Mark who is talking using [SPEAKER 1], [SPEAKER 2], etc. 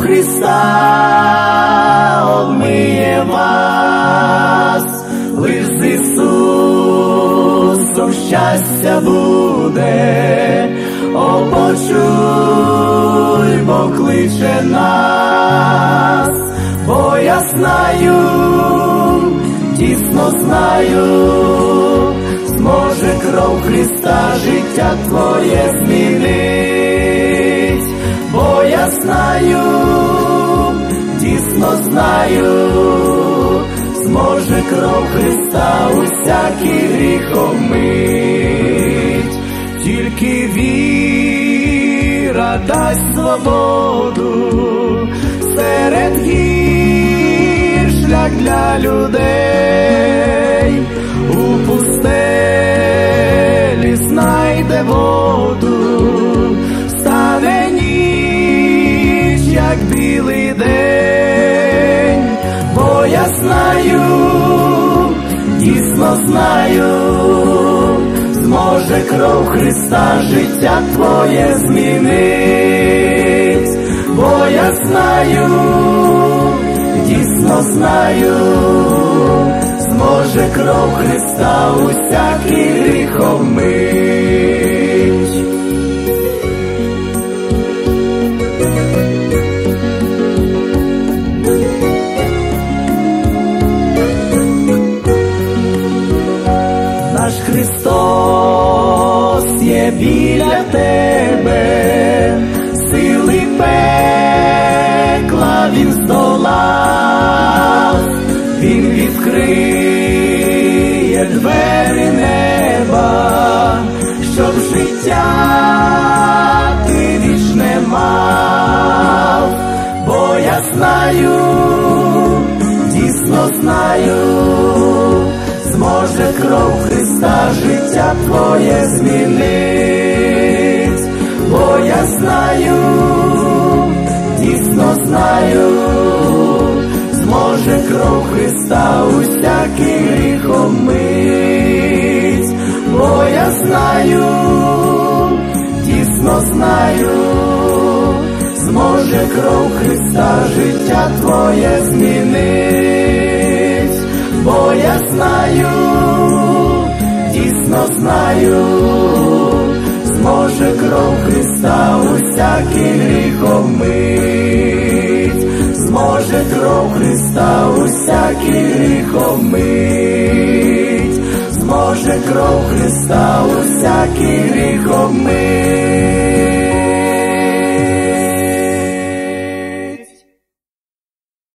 [SPEAKER 1] Христа обмиє вас, лиш з Ісусом щастя буде, О, почуй, бо кличе нас, бо я знаю, дійсно знаю, зможе кров Христа життя твоє змінить, бо я знаю, дійсно знаю, зможе кров Христа усякий гріх омить, тільки віра дасть свободу. Серед гір шлях для людей я знаю, дійсно знаю, зможе кров Христа життя твоє змінить, бо я знаю, дійсно знаю зможе кров Христа усякий Христос є біля тебе, сили пекла Він здолав, Він відкриє двері неба, щоб життя ти вічне мав, бо я знаю, дійсно знаю, кров Христа життя твоє змінить, бо я знаю, дійсно знаю зможе кров Христа усякий гріх омить, бо я знаю, дійсно знаю, зможе кров Христа життя твоє змінить, бо я знаю, точно знаю, зможе кров Христа усякий гріх омить, зможе кров Христа усякий гріх омить, зможе кров Христа усякий гріх омить.